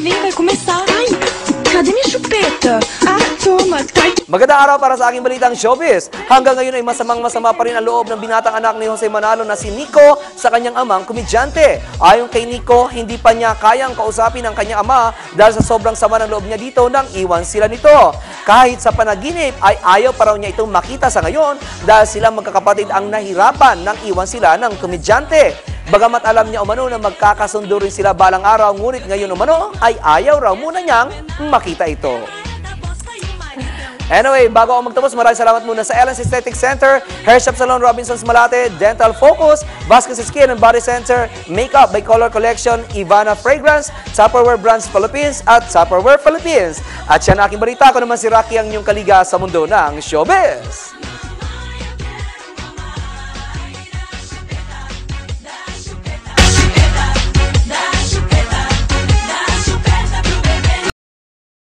vem, vai começar. Ai, cadê minha chupeta? Ah, toma, tá Magandang araw para sa aking balitang showbiz. Hanggang ngayon ay masamang masama pa rin ang loob ng binatang anak ni Jose Manalo na si Nico sa kanyang amang komedyante. Ayon kay Nico, hindi pa niya kayang kausapin ang kanyang ama dahil sa sobrang sama ng loob niya dito nang iwan sila nito. Kahit sa panaginip ay ayaw pa raw niya itong makita sa ngayon dahil silang magkakapatid ang nahirapan nang iwan sila ng komedyante. Bagamat alam niya umano na magkakasundo rin sila balang araw, ngunit ngayon umano ay ayaw raw muna niyang makita ito. Anyway, bago ako magtapos, maraming salamat muna sa Ellen Aesthetic Center, Hair Shop Salon Robinsons Malate, Dental Focus, Vasquez Skin and Body Center, Makeup by Color Collection, Ivana Fragrance, Tupperware Brands Philippines at Tupperware Philippines. At siya na aking balita, ako naman si Rocky ang inyong kaliga sa mundo ng showbiz.